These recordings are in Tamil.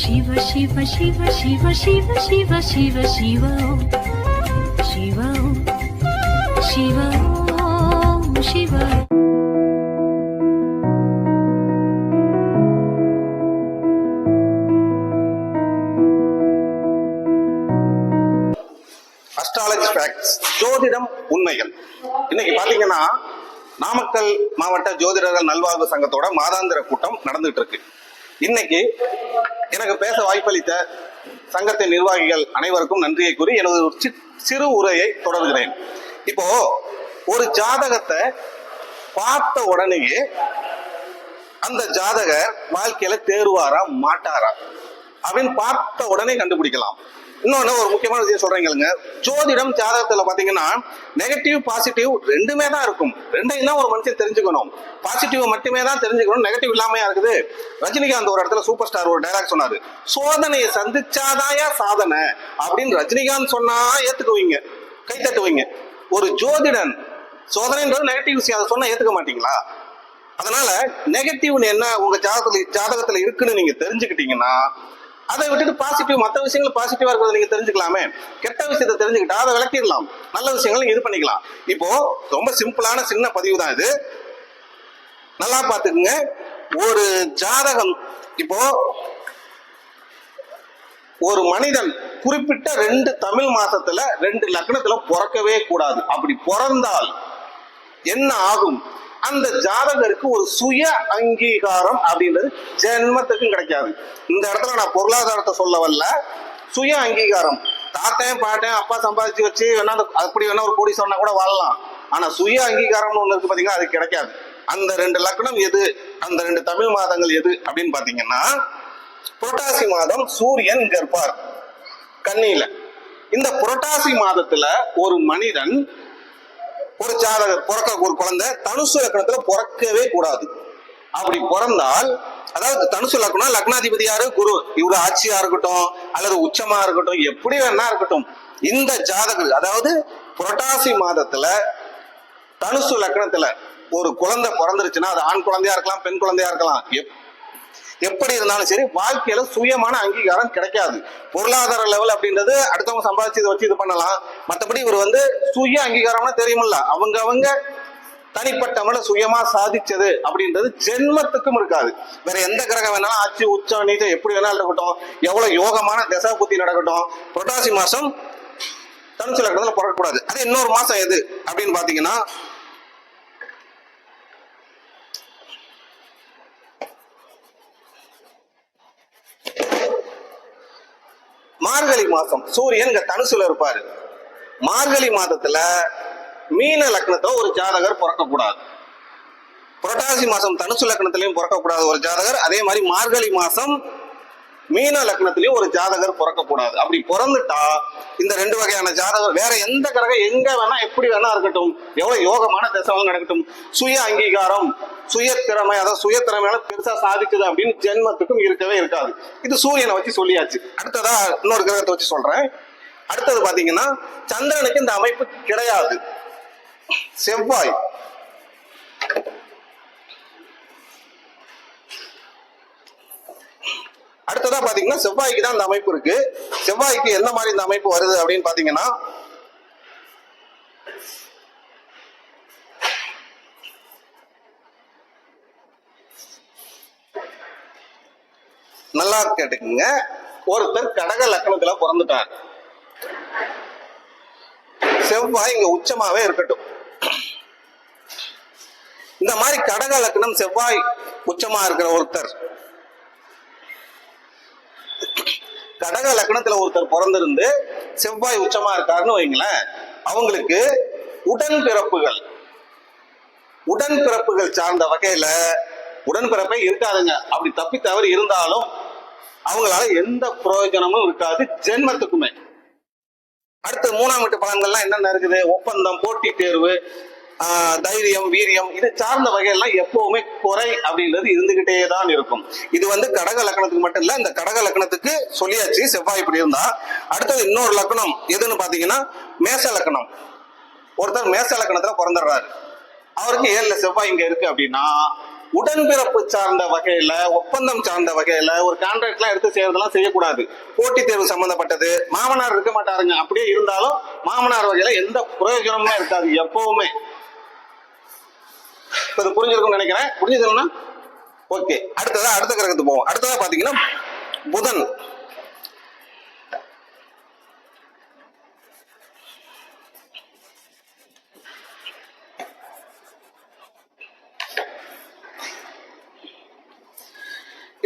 சிவ சிவ சிவ சிவ சிவ சிவ சிவ சிவோ சிவோ சிவோ சிவோ ஜோதிடம் உண்மைகள். இன்னைக்கு பாத்தீங்கன்னா நாமக்கல் மாவட்ட ஜோதிடர்கள் நல்வாழ்வு சங்கத்தோட மாதாந்திர கூட்டம் நடந்துட்டு இருக்கு. இன்னைக்கு எனக்கு பேச வாய்ப்பளித்த சங்கத்தின் நிர்வாகிகள் அனைவருக்கும் நன்றியை கூறி எனது ஒரு சிறு உரையை தொடர்கிறேன். இப்போ ஒரு ஜாதகத்தை பார்த்த உடனேயே அந்த ஜாதகர் வாழ்க்கையில தேர்வாரா மாட்டாரா? அப்படின்னு பார்த்த உடனே கண்டுபிடிக்கலாம். இன்னொன்று ஒரு முக்கியமான விஷயம் சொல்றீங்களுங்க ஜோதிடம் ஜாதகத்துல பாத்தீங்கன்னா நெகட்டிவ் பாசிட்டிவ் ரெண்டுமே தான் இருக்கும். ரெண்டையும் தான் ஒரு மனுஷன் தெரிஞ்சுக்கணும். பாசிட்டிவ் மட்டுமே தான் தெரிஞ்சுக்கணும். நெகட்டிவ் இல்லாமையா இருக்குது. ரஜினிகாந்த் ஒரு இடத்துல சூப்பர் ஸ்டார் ஒரு டைலாக் சொன்னாரு. சோதனையை சந்திச்சாதாயா சாதனை? அப்படின்னு ரஜினிகாந்த் சொன்னா ஏத்துக்குவீங்க. கை தட்டுவீங்க. ஒரு ஜோதிடன் சோதனைன்றது நெகட்டிவ் விஷயம். அதை சொன்னா ஏத்துக்க மாட்டீங்களா? அதனால நெகட்டிவ்னு என்ன உங்க ஜாதகத்துல ஜாதகத்துல இருக்குன்னு நீங்க தெரிஞ்சுக்கிட்டீங்கன்னா அதை விட்டுட்டு பாசிட்டிவ் மற்ற விஷயங்கள் பாசிட்டிவா இருக்கிறத நீங்க தெரிஞ்சுக்கலாமே. கெட்ட விஷயத்தை தெரிஞ்சுக்கிட்டா அதை விளக்கிடலாம். நல்ல விஷயங்களை இது பண்ணிக்கலாம். இப்போ ரொம்ப சிம்பிளான சின்ன பதிவு தான் இது. நல்லா பாத்துக்குங்க ஒரு ஜாதகம் இப்போ ஒரு மனிதன் குறிப்பிட்ட ரெண்டு தமிழ் மாசத்துல ரெண்டு லக்னத்துல பிறக்கவே கூடாது. அப்படி பிறந்தால் என்ன ஆகும்? அந்த ஜாதகருக்கு ஒரு சுய அங்கீகாரம் அப்படின்றது ஜென்மத்துக்கும் கிடைக்காது. இந்த இடத்துல நான் பொருளாதாரத்தை சொல்ல வரல சுய அங்கீகாரம். தாத்தையும் பாட்டையும் அப்பா சம்பாதிச்சு வச்சு வேணா அப்படி வேணா ஒரு கோடி சொன்னா கூட வாழலாம். ஆனா சுய அங்கீகாரம்னு ஒண்ணு இருக்கு பாத்தீங்கன்னா அது கிடைக்காது. அந்த ரெண்டு லக்னம் எது? அந்த ரெண்டு தமிழ் மாதங்கள் எது? அப்படின்னு பாத்தீங்கன்னா புரட்டாசி மாதம் சூரியன் இங்க இருப்பார். கண்ணியில இந்த புரட்டாசி மாதத்துல ஒரு மனிதன் ஒரு ஜாதகர் பிறக்க ஒரு குழந்தை தனுசு லக்னத்துல பிறக்கவே கூடாது. அப்படி பிறந்தால் அதாவது தனுசு லக்னம் லக்னாதிபதி யாரு? குரு. இவரு ஆட்சியா இருக்கட்டும் அல்லது உச்சமா இருக்கட்டும் எப்படி வேணா இருக்கட்டும். இந்த ஜாதகர் அதாவது புரட்டாசி மாதத்துல தனுசு லக்னத்துல ஒரு குழந்தை பிறந்துருச்சுன்னா அது ஆண் குழந்தையா இருக்கலாம் பெண் குழந்தையா இருக்கலாம். எப்படி இருந்தாலும் சரி வாழ்க்கையில சுயமான அங்கீகாரம் கிடைக்காது. பொருளாதார லெவல் அப்படின்றது அடுத்தவங்க சம்பாதிச்சு இதை வச்சு இது பண்ணலாம். மற்றபடி இவர் வந்து சுய அங்கீகாரம்னா தெரியுமில்ல. அவங்க அவங்க தனிப்பட்ட முறையில் சுயமா சாதிச்சது அப்படின்றது ஜென்மத்துக்கும் இருக்காது. வேற எந்த கிரகம் வேணாலும் ஆட்சி உச்சம் நீச்சம் எப்படி வேணாலும் இருக்கட்டும் எவ்வளவு யோகமான தசா புத்தி நடக்கட்டும். புரட்டாசி மாசம் தனுசு லக்னத்துல பிறக்கக்கூடாது அது இன்னொரு மாசம் எது அப்படின்னு பாத்தீங்கன்னா மார்கழி மாசம். சூரியன் இங்க தனுசுல இருப்பாரு. மார்கழி மாதத்துல மீன லக்னத்துல ஒரு ஜாதகர் பிறக்கக்கூடாது. புரட்டாசி மாசம் தனுசு லக்னத்திலையும் பிறக்கக்கூடாது ஒரு ஜாதகர். அதே மாதிரி மார்கழி மாசம் மீன லக்னத்திலயும் ஒரு ஜாதகர் பிறக்கக்கூடாது. அப்படி பிறந்துட்டா இந்த ரெண்டு வகையான ஜாதகர் வேற எந்த கிரகம் எங்க வேணா எப்படி வேணா இருக்கட்டும். எவ்வளவு யோகமான தசவம் நடக்கட்டும். சுய அங்கீகாரம் சுய திறமை அதாவது சுய திறமையால பெருசா சாதிக்குது அப்படின்னு ஜென்மத்துக்கும் இருக்கவே இருக்காது. இது சூரியனை வச்சு சொல்லியாச்சு. அடுத்ததா இன்னொரு கிரகத்தை வச்சு சொல்றேன். அடுத்தது பாத்தீங்கன்னா சந்திரனுக்கு இந்த அமைப்பு கிடையாது. செவ்வாய். அடுத்ததா பாத்தீங்கன்னா செவ்வாய்க்கு தான் இந்த அமைப்பு இருக்கு. செவ்வாய்க்கு எந்த மாதிரி இந்த அமைப்பு வருது அப்படின்னு பாத்தீங்கன்னா நல்லா கேட்டுக்குங்க. ஒருத்தர் கடக லக்னத்துல பிறந்துட்டார். செவ்வாய் இங்க உச்சமாவே இருக்கட்டும். இந்த மாதிரி கடக லக்னம் செவ்வாய் உச்சமா இருக்கிற ஒருத்தர் கடக லக்னத்துல ஒருத்தர் பிறந்திருந்து செவ்வாய் உச்சமா இருக்காருன்னு வைங்களேன் அவங்களுக்கு உடன்பிறப்புகள் உடன்பிறப்புகள் சார்ந்த வகையில உடன்பிறப்பே இருக்காதுங்க. அப்படி தப்பி தவறு இருந்தாலும் அவங்களால எந்த பிரயோஜனமும் இருக்காது ஜென்மத்துக்குமே. அடுத்து மூணாம் வீட்டு பலன்கள்லாம் என்னென்ன இருக்குது? ஒப்பந்தம் போட்டி தேர்வு தைரியம் வீரியம் இது சார்ந்த வகையெல்லாம் எப்பவுமே குறை அப்படின்றது இருந்துகிட்டே தான் இருக்கும். இது வந்து கடக லக்கணத்துக்கு மட்டும் இல்ல இந்த கடக லக்கணத்துக்கு சொல்லியாச்சு செவ்வாய் இப்படி இருந்தா. அடுத்தது இன்னொரு லக்கணம் எதுன்னு பாத்தீங்கன்னா மேச லக்கணம். ஒருத்தர் மேச லக்கணத்துல பிறந்துடுறாரு. அவருக்கு ஏழுல செவ்வாய் இங்க இருக்கு அப்படின்னா உடன்பிறப்பு சார்ந்த வகையில ஒப்பந்தம் சார்ந்த வகையில ஒரு கான்ட்ராக்ட்லாம் எடுத்து செய்யறதெல்லாம் செய்யக்கூடாது. போட்டித் தேர்வு சம்பந்தப்பட்டது. மாமனார் இருக்க மாட்டாருங்க. அப்படியே இருந்தாலும் மாமனார் வகையில எந்த பிரயோஜனமுமே இருக்காது எப்பவுமே. அது இது புரிஞ்சிருக்கும்னு நினைக்கிறேன். புரிஞ்சதுன்னா ஓகே அடுத்ததா அடுத்த கிரகத்துக்கு போவோம். அடுத்ததா பாத்தீங்கன்னா புதன்.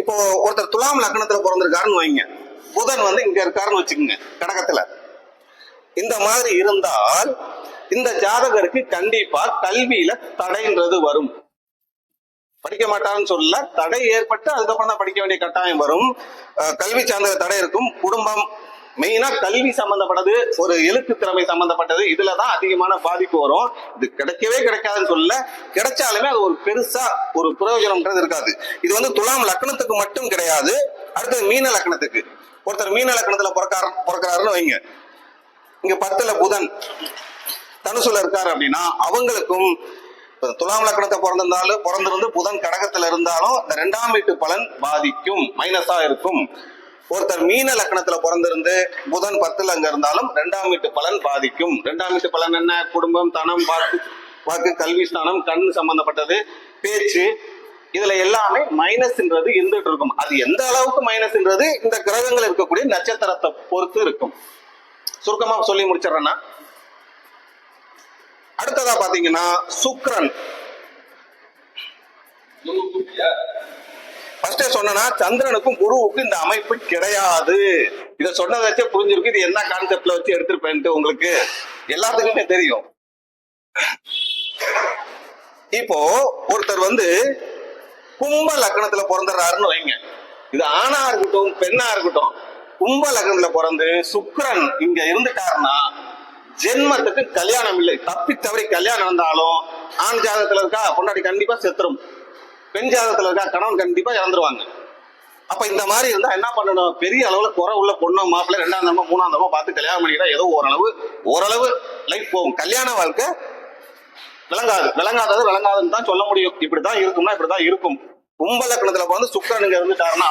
இப்போ ஒருத்தர் துலாம் லக்னத்துல பிறந்திருக்காருன்னு வைங்க. புதன் வந்து இங்க இருக்காருன்னு வச்சுக்கோங்க கடகத்துல. இந்த மாதிரி இருந்தால் இந்த ஜாதகருக்கு கண்டிப்பா கல்வியில தடைன்றது வரும். படிக்க மாட்டான்னு சொல்லல. தடை ஏற்பட்டு அதுக்கப்புறம் தான் படிக்க வேண்டிய கட்டாயம் வரும். கல்வி சார்ந்த தடை இருக்கும். குடும்பம் மெயினா கல்வி சம்பந்தப்பட்டது ஒரு எழுத்து திறமை சம்பந்தப்பட்டது இதுலதான் அதிகமான பாதிப்பு வரும். இது கிடைக்கவே கிடைக்காதுன்னு சொல்லல. கிடைச்சாலுமே அது ஒரு பெருசா ஒரு பிரயோஜனம்ன்றது இருக்காது. இது வந்து துலாம் லக்னத்துக்கு மட்டும் கிடையாது. அடுத்தது மீன லக்னத்துக்கு. ஒருத்தர் மீன லக்னத்துல பிறக்கார பிறக்கிறாருன்னு வைங்க. இங்க பத்துல புதன். தனுசுல இருக்காரு அப்படின்னா அவங்களுக்கும் துலாம் லக்னத்தை பிறந்திருந்தாலும் பிறந்திருந்து புதன் கடகத்துல இருந்தாலும் இந்த ரெண்டாம் வீட்டு பலன் பாதிக்கும் மைனஸா இருக்கும். ஒருத்தர் மீன லக்னத்துல பிறந்திருந்து புதன் பத்துல அங்க இருந்தாலும் ரெண்டாம் வீட்டு பலன் பாதிக்கும். ரெண்டாம் வீட்டு பலன் என்ன? குடும்பம் தனம் வாக்கு வாக்கு கல்வி ஸ்தானம் கண் சம்பந்தப்பட்டது பேச்சு இதுல எல்லாமே மைனஸ்ன்றது இருந்துட்டு இருக்கும். அது எந்த அளவுக்கு மைனஸ்ன்றது இந்த கிரகங்கள் இருக்கக்கூடிய நட்சத்திரத்தை பொறுத்து இருக்கும். சுருக்கமா சொல்லி முடிச்சிடுறேன்னா அடுத்ததா பாத்தீங்கன்னா சுக்ரன். ஃபர்ஸ்டே சொன்னா சந்திரனுக்கும் குருவுக்கும் இந்த அமைப்பு கிடையாது. இத சொன்னதை வச்சே புரிஞ்சிருக்கு. இது என்ன கான்செப்ட்ல வச்சு எடுத்திருப்பேன்ட்டு உங்களுக்கு எல்லாத்துக்குமே தெரியும். இப்போ ஒருத்தர் வந்து கும்ப லக்னத்துல பிறந்துடுறாருன்னு வைங்க. இது ஆணா இருக்கட்டும் பெண்ணா இருக்கட்டும். கும்ப லக்னத்துல பிறந்து சுக்கிரன் இங்க இருந்துட்டாருன்னா ஜென்மத்துக்கு கல்யாணம் இல்லை. தப்பி தவறி கல்யாணம் வந்தாலும் ஆண் ஜாதகத்துல இருக்கா பொண்டாடி கண்டிப்பா செத்துரும். பெண் ஜாதகத்துல இருக்கா கணவன் கண்டிப்பா இறந்துருவாங்க. அப்ப இந்த மாதிரி இருந்தா என்ன பண்ணணும்? பெரிய அளவுல குறை உள்ள பொண்ணு மாப்பிள்ளை ரெண்டாம் தரமா மூணாம் தரமா பார்த்து கல்யாணம் பண்ணிக்கிட்டா ஏதோ ஓரளவு ஓரளவு லைஃப் போகும். கல்யாண வாழ்க்கை விளங்காது. விளங்காதது விளங்காதுன்னு தான் சொல்ல முடியும். இப்படிதான் இருக்கும்னா இப்படிதான் இருக்கும். கும்ப வந்து பிறந்து சுக்கிரனுங்க இருந்துட்டாருன்னா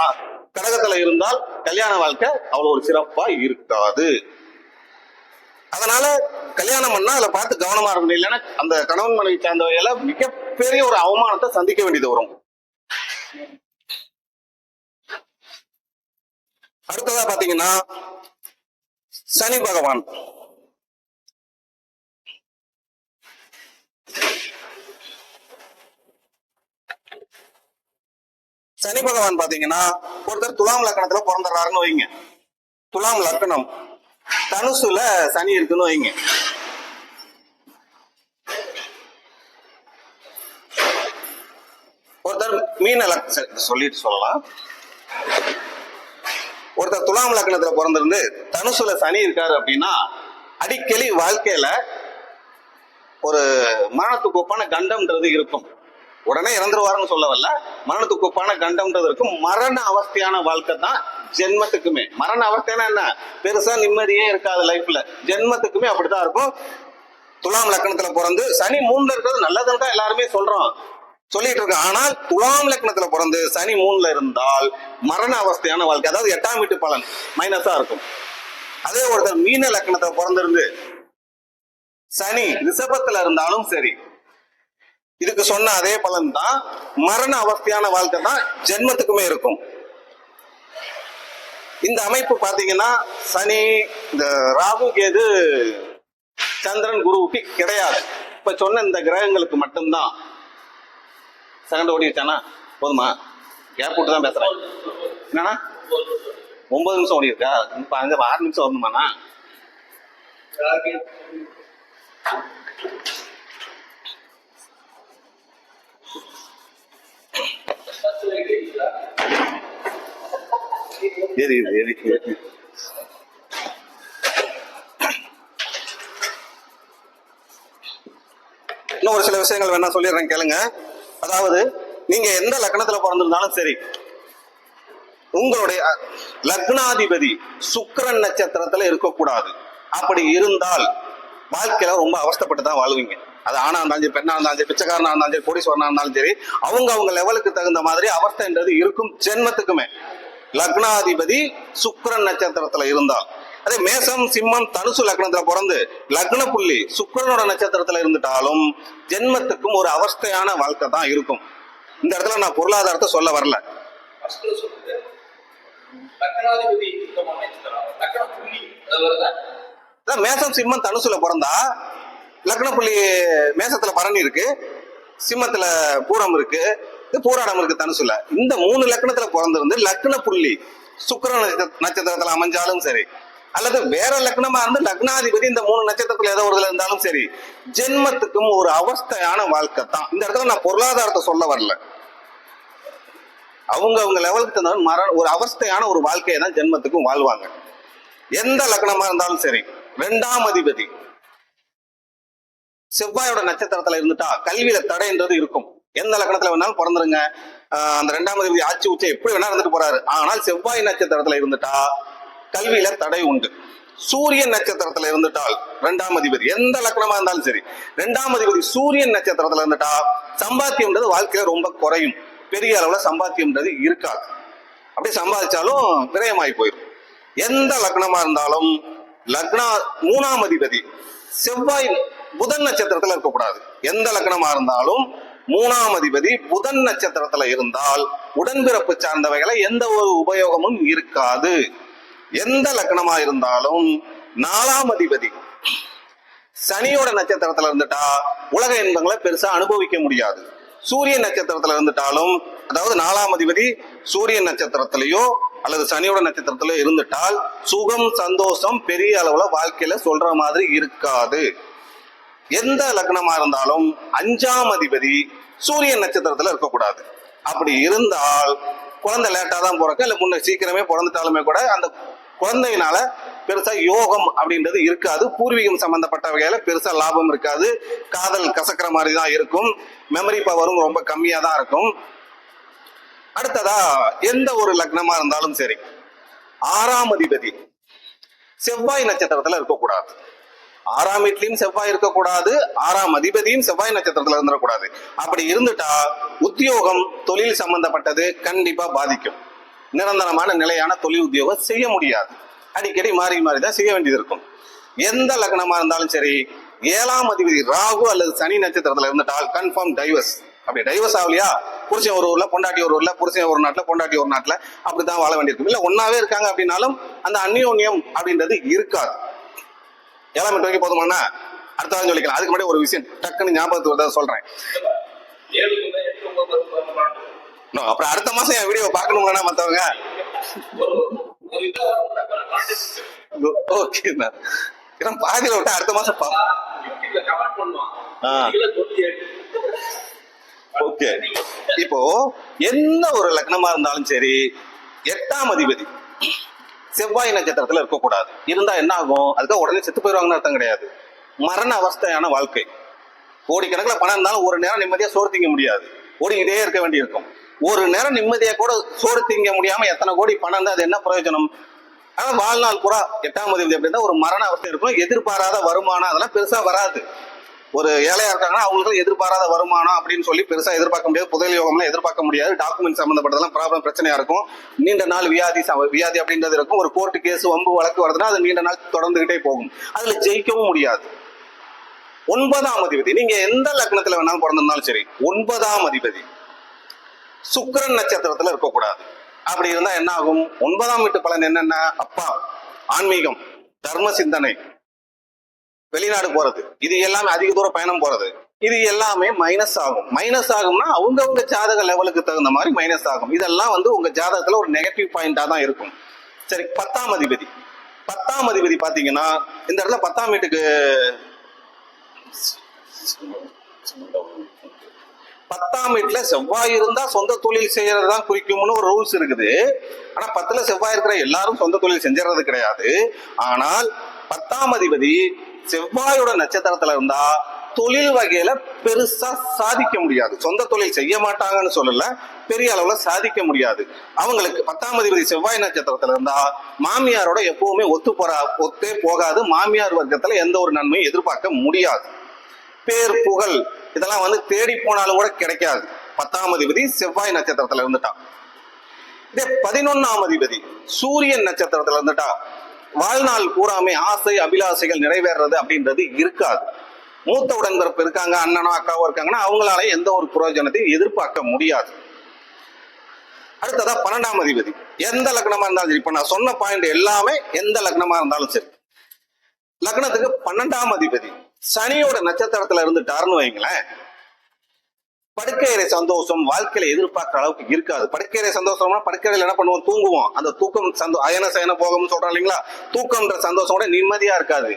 கடகத்துல இருந்தால் கல்யாண வாழ்க்கை அவ்வளவு ஒரு சிறப்பா இருக்காது. அதனால கல்யாணம் பண்ணா அதுல பார்த்து கவனமா இருக்கணும். இல்லைன்னா அந்த கணவன் மனைவி சார்ந்தவையில மிகப்பெரிய ஒரு அவமானத்தை சந்திக்க வேண்டியது வரும். அடுத்ததா பாத்தீங்கன்னா சனி பகவான். சனி பகவான் பாத்தீங்கன்னா ஒருத்தர் துலாம் லக்கணத்துல பிறந்துடுறாருன்னு வைங்க. துலாம் லக்கணம். தனுசுல சனி இருக்குன்னு வைங்க. ஒருத்தர் மீன லக் சொல்லிட்டு சொல்லலாம். ஒருத்தர் துலாம் லக்னத்துல பிறந்திருந்து தனுசுல சனி இருக்காரு அப்படின்னா அடிக்கடி வாழ்க்கையில ஒரு மரணத்துக்கு ஒப்பான கண்டம்ன்றது இருக்கும். உடனே இறந்துருவாருன்னு சொல்ல வரல மரணத்துக்கு ஒப்பான கண்டம்ன்றது இருக்கும். மரண அவஸ்தையான வாழ்க்கை தான் ஜென்மத்துக்குமே. மரண அவஸ்தைனா என்ன? பெருசா நிம்மதியே இருக்காது லைஃப்ல ஜென்மத்துக்குமே அப்படிதான் இருக்கும். துலாம் லக்னத்துல பிறந்து சனி மூணுல இருக்கிறது நல்லதுன்னு தான் எல்லாருமே சொல்றோம். சொல்லிட்டு இருக்கோம். ஆனால் துலாம் லக்னத்துல பிறந்து சனி மூணுல இருந்தால் மரண அவஸ்தையான வாழ்க்கை அதாவது எட்டாம் வீட்டு பலன் மைனஸா இருக்கும். அதே ஒருத்தர் மீன லக்னத்துல பிறந்திருந்து சனி ரிஷபத்துல இருந்தாலும் சரி இதுக்கு சொன்ன அதே பலன் தான் மரண அவஸ்தையான வாழ்க்கை தான் ஜென்மத்துக்குமே இருக்கும். இந்த அமைப்பு பார்த்தீங்கன்னா சனி இந்த ராகு கேது சந்திரன் குருவுக்கு கிடையாது. இப்ப சொன்ன இந்த கிரகங்களுக்கு மட்டும்தான். செகண்ட் ஓடிச்சானா போதுமா? கேப் விட்டு தான் பேசுறேன் என்னன்னா ஒன்பது நிமிஷம் ஓடி இருக்கா இப்போ அங்கே ஆறு நிமிஷம் வரணுமாண்ணா? எரியுது எரியுது இன்னும் ஒரு சில விஷயங்கள் வேணா சொல்லிடுறேன் கேளுங்க. அதாவது நீங்க எந்த லக்னத்துல பிறந்திருந்தாலும் சரி உங்களுடைய லக்னாதிபதி சுக்கிரன் நட்சத்திரத்துல இருக்கக்கூடாது. அப்படி இருந்தால் வாழ்க்கையில ரொம்ப அவஸ்தைப்பட்டு தான் வாழ்வீங்க. அது ஆணா இருந்தாலும் சரி பெண்ணா இருந்தாலும் சரி பிச்சைக்காரனா இருந்தாலும் சரி கோடீஸ்வரனா இருந்தாலும் சரி அவங்க அவங்க லெவலுக்கு தகுந்த மாதிரி அவஸ்தைன்றது இருக்கும் ஜென்மத்துக்குமே. லக்னாதிபதி சுக்கிரன் நட்சத்திரத்துல இருந்தால் அதே மேசம் சிம்மம் தனுசு லக்னத்துல பிறந்து லக்ன புள்ளி சுக்கிரனோட நட்சத்திரத்துல இருந்துட்டாலும் ஜென்மத்துக்கும் ஒரு அவஸ்தையான வாழ்க்கை தான் இருக்கும். இந்த இடத்துல நான் பொருளாதாரத்தை சொல்ல வரல. மேசம் சிம்மம் தனுசுல பிறந்தா லக்ன புள்ளி மேசத்துல பரணி இருக்கு. சிம்மத்துல பூரம் இருக்கு. பூராடம் இருக்கு தனுசுல. இந்த மூணு லக்னத்துல பிறந்திருந்து லக்ன புள்ளி சுக்கிர நட்சத்திரத்துல அமைஞ்சாலும் சரி அல்லது வேற லக்னமா இருந்து லக்னாதிபதி இந்த மூணு நட்சத்திரத்துல ஏதோ ஒரு இதுல இருந்தாலும் சரி ஜென்மத்துக்கும் ஒரு அவஸ்தையான வாழ்க்கை தான். இந்த இடத்துல நான் பொருளாதாரத்தை சொல்ல வரல. அவங்க அவங்க லெவலுக்கு தகுந்த மர ஒரு அவஸ்தையான ஒரு வாழ்க்கையை தான் ஜென்மத்துக்கும் வாழ்வாங்க. எந்த லக்னமா இருந்தாலும் சரி ரெண்டாம் அதிபதி. செவ்வாயோட நட்சத்திரத்துல இருந்துட்டா கல்வியில தடைன்றது இருக்கும். எந்த லக்னத்துல வேணாலும் பிறந்துருங்க. அந்த ரெண்டாம் அதிபதி ஆட்சி உச்சை எப்படி வேணா இருந்துட்டு போறாரு. ஆனால் செவ்வாய் நட்சத்திரத்துல இருந்துட்டா கல்வியில தடை உண்டு. சூரியன் நட்சத்திரத்துல இருந்துட்டால் ரெண்டாம் அதிபதி. எந்த லக்னமா இருந்தாலும் சரி. ரெண்டாம் அதிபதி சூரியன் நட்சத்திரத்துல இருந்துட்டா சம்பாத்தியம்ன்றது வாழ்க்கையில ரொம்ப குறையும். பெரிய அளவுல சம்பாத்தியம்ன்றது இருக்காது. அப்படியே சம்பாதிச்சாலும் விரயமாகி போயிடும் எந்த லக்னமா இருந்தாலும் லக்னா மூணாம் அதிபதி செவ்வாய் புதன் நட்சத்திரத்துல இருக்கக்கூடாது. எந்த லக்னமா இருந்தாலும் மூணாம் அதிபதி புதன் நட்சத்திரத்துல இருந்தால் உடன்பிறப்பு சார்ந்தவைகளை எந்த ஒரு உபயோகமும் இருக்காது. எந்த லக்னமா இருந்தாலும் நாலாம் அதிபதி சனியோட நட்சத்திரத்துல இருந்துட்டா உலக இன்பங்களை பெருசா அனுபவிக்க முடியாது. சூரியன் நட்சத்திரத்துல இருந்துட்டாலும் அதாவது நாலாம் அதிபதி சூரியன் நட்சத்திரத்திலேயோ அல்லது சனியோட நட்சத்திரத்திலயோ இருந்துட்டால் சுகம் சந்தோஷம் பெரிய அளவுல வாழ்க்கையில சொல்ற மாதிரி இருக்காது. எந்த லக்னமா இருந்தாலும் அஞ்சாம் அதிபதி சூரியன் நட்சத்திரத்துல இருக்கக்கூடாது. அப்படி இருந்தால் குழந்தை லேட்டா தான் பிறக்க இல்ல முன்ன சீக்கிரமே பிறந்துட்டாலுமே கூட அந்த குழந்தையினால பெருசா யோகம் அப்படின்றது இருக்காது. பூர்வீகம் சம்பந்தப்பட்ட வகையில பெருசா லாபம் இருக்காது. காதல் கசக்கிற மாதிரி தான் இருக்கும் மெமரி பவரும் ரொம்ப கம்மியா தான் இருக்கும். அடுத்ததா எந்த ஒரு லக்னமா இருந்தாலும் சரி ஆறாம் அதிபதி செவ்வாய் நட்சத்திரத்துல இருக்கக்கூடாது. ஆறாம் வீட்லயும் செவ்வாய் இருக்கக்கூடாது ஆறாம் அதிபதியும் செவ்வாய் நட்சத்திரத்துல இருந்துடக்கூடாது. அப்படி இருந்துட்டா உத்தியோகம் தொழில் சம்பந்தப்பட்டது கண்டிப்பா பாதிக்கும். நிரந்தரமான நிலையான தொழில் உத்தியோகம் செய்ய முடியாது. அடிக்கடி மாறி மாறி தான் செய்ய வேண்டியது இருக்கும். எந்த லக்னமா இருந்தாலும் சரி ஏழாம் அதிபதி ராகு அல்லது சனி நட்சத்திரத்துல இருந்துட்டால் கன்ஃபார்ம் டைவர்ஸ் அப்படி டைவர்ஸ் ஆகலையா? புருஷன் ஒரு ஊர்ல பொண்டாட்டி ஒரு ஊர்ல புருஷன் ஒரு நாட்டுல பொண்டாட்டி ஒரு நாட்டுல அப்படித்தான் வாழ வேண்டியிருக்கும். இல்ல ஒன்னாவே இருக்காங்க அப்படின்னாலும் அந்த அந்யோன்யம் அப்படின்றது இருக்காது. ஏழாம் எட்டு வரைக்கும் போதுமானா? அடுத்த வாரம் சொல்லிக்கலாம். அதுக்கு முன்னாடி ஒரு விஷயம் டக்குன்னு ஞாபகத்துக்கு தான் சொல்றேன். அப்புறம் அடுத்த மாசம் என் வீடியோ பார்க்கணும்னா மத்தவங்க. ஓகே பாதியில விட்டா அடுத்த மாசம் பா ஓகே இப்போ எந்த ஒரு லக்னமா இருந்தாலும் சரி எட்டாம் அதிபதி. செவ்வாய் நட்சத்திரத்துல இருக்கக்கூடாது. இருந்தா என்ன ஆகும் அதுக்காக உடனே செத்து போயிடுவாங்கன்னு அர்த்தம் கிடையாது. மரண அவஸ்தையான வாழ்க்கை. கோடிக்கணக்கில் பணம் இருந்தாலும் ஒரு நேரம் நிம்மதியா சோறு திங்க முடியாது. ஓடிக்கிட்டே இருக்க வேண்டியிருக்கும். ஒரு நேரம் நிம்மதியா கூட சோறு திங்க முடியாம எத்தனை கோடி பணம் இருந்தால் அது என்ன பிரயோஜனம்? ஆனா வாழ்நாள் பூரா எட்டாம் அதிபதி அப்படின்னா ஒரு மரண அவஸ்தை இருக்கும். எதிர்பாராத வருமானம் அதெல்லாம் பெருசா வராது. ஒரு ஏழையா இருக்காங்கன்னா அவங்களுக்கு எதிர்பாராத வருமானம் அப்படின்னு சொல்லி பெருசா எதிர்பார்க்க முடியாது. புதையல் யோகம்லாம் எதிர்பார்க்க முடியாது. டாக்குமெண்ட் சம்பந்தப்பட்டதெல்லாம் ப்ராப்ளம் பிரச்சனையா இருக்கும். நீண்ட நாள் வியாதி ச- வியாதி அப்படின்றது இருக்கும். ஒரு கோர்ட்டு கேஸ் வம்பு வழக்கு வருதுன்னா அது நீண்ட நாள் தொடர்ந்துகிட்டே போகும். அதுல ஜெயிக்கவும் முடியாது. ஒன்பதாம் அதிபதி. நீங்க எந்த லக்னத்துல வேணாலும் பிறந்திருந்தாலும் சரி ஒன்பதாம் அதிபதி. சுக்கிரன் நட்சத்திரத்துல இருக்கக்கூடாது. அப்படி இருந்தா என்ன ஆகும்? ஒன்பதாம் வீட்டு பலன் என்னென்ன? அப்பா ஆன்மீகம் தர்ம சிந்தனை. வெளிநாடு போறது. இது எல்லாமே அதிக தூரம் பயணம் போறது. இது எல்லாமே மைனஸ் ஆகும். மைனஸ் ஆகும்னா அவங்கவுங்க ஜாதக லெவலுக்கு தகுந்த மாதிரி மைனஸ் ஆகும். இதெல்லாம் வந்து உங்க ஜாதகத்துல ஒரு நெகட்டிவ் பாயிண்டா தான் இருக்கும். சரி பத்தாம் அதிபதி. பத்தாம் அதிபதி பாத்தீங்கன்னா இந்த இடத்துல பத்தாம் வீட்டுக்கு பத்தாம் வீட்டுல செவ்வாய் இருந்தா சொந்த தொழில் செய்யறது தான் குறிக்கும்னு ஒரு ரூல்ஸ் இருக்குது. ஆனா பத்துல செவ்வாய் இருக்கிற எல்லாரும் சொந்த தொழில் செஞ்சுறது கிடையாது. ஆனால் பத்தாம் அதிபதி செவ்வாயோட நட்சத்திரத்துல இருந்தா தொழில் வகையில பெருசா சாதிக்க முடியாது. சொந்த தொழில் செய்ய மாட்டாங்கன்னு சொல்லல பெரிய அளவுல சாதிக்க முடியாது. அவங்களுக்கு பத்தாம் அதிபதி செவ்வாய் நட்சத்திரத்துல இருந்தா மாமியாரோட எப்பவுமே ஒத்து போறா ஒத்தே போகாது. மாமியார் வர்க்கத்துல எந்த ஒரு நன்மையும் எதிர்பார்க்க முடியாது. பேர் புகழ் இதெல்லாம் வந்து தேடி போனாலும் கூட கிடைக்காது. பத்தாம் அதிபதி செவ்வாய் நட்சத்திரத்துல இருந்துட்டான் இதே பதினொன்னாம் அதிபதி சூரியன் நட்சத்திரத்துல இருந்துட்டா. வாழ்நாள் பூராமே ஆசை அபிலாசைகள் நிறைவேறது அப்படின்றது இருக்காது. மூத்த உடன்பிறப்பு இருக்காங்க அண்ணனோ அக்காவோ இருக்காங்கன்னா அவங்களால எந்த ஒரு பிரயோஜனத்தையும் எதிர்பார்க்க முடியாது. அடுத்ததா பன்னெண்டாம் அதிபதி. எந்த லக்னமா இருந்தாலும் சரி இப்ப நான் சொன்ன பாயிண்ட் எல்லாமே எந்த லக்னமா இருந்தாலும் சரி. லக்னத்துக்கு பன்னெண்டாம் அதிபதி. சனியோட நட்சத்திரத்துல இருந்துட்டாருன்னு வைங்களேன். படுக்கையறை சந்தோஷம் வாழ்க்கையில எதிர்பார்க்குற அளவுக்கு இருக்காது. படுக்கையறை சந்தோஷம்னா படுக்கையில என்ன பண்ணுவோம்? தூங்குவோம். அந்த தூக்கம் சந்தோ அயன சயன போகம்னு சொல்றோம் இல்லைங்களா? தூக்கம்ன்ற சந்தோஷம் கூட நிம்மதியா இருக்காது.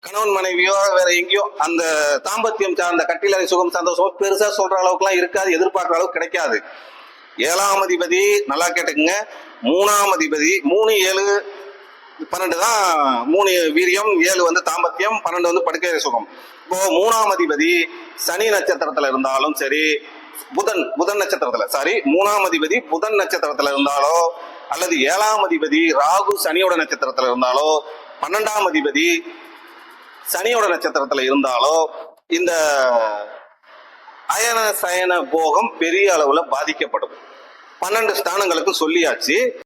கணவன் மனைவியோ வேற எங்கேயோ அந்த தாம்பத்தியம் சார்ந்த கட்டிலறை சுகம் சந்தோஷமோ பெருசா சொல்ற அளவுக்குலாம் இருக்காது எதிர்பார்க்குற அளவுக்கு கிடைக்காது. ஏழாம் அதிபதி நல்லா கேட்டுக்குங்க. மூணாம் அதிபதி மூணு ஏழு பன்னெண்டு தான் மூணு வீரியம் ஏழு வந்து தாம்பத்தியம் பன்னெண்டு வந்து படுக்கை சுகம். இப்போ மூணாம் அதிபதி சனி நட்சத்திரத்துல இருந்தாலும் சரி புதன் புதன் நட்சத்திரத்துல சாரி மூணாம் அதிபதி புதன் நட்சத்திரத்துல இருந்தாலோ அல்லது ஏழாம் அதிபதி ராகு சனியோட நட்சத்திரத்துல இருந்தாலோ பன்னெண்டாம் அதிபதி சனியோட நட்சத்திரத்துல இருந்தாலோ இந்த அயன சயன போகம் பெரிய அளவுல பாதிக்கப்படும். பன்னெண்டு ஸ்தானங்களுக்கு சொல்லியாச்சு.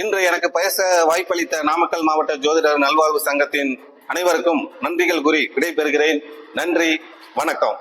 இன்று எனக்கு பேச வாய்ப்பளித்த நாமக்கல் மாவட்ட ஜோதிடர் நல்வாழ்வு சங்கத்தின் அனைவருக்கும் நன்றிகள் கூறி விடைபெறுகிறேன். நன்றி வணக்கம்.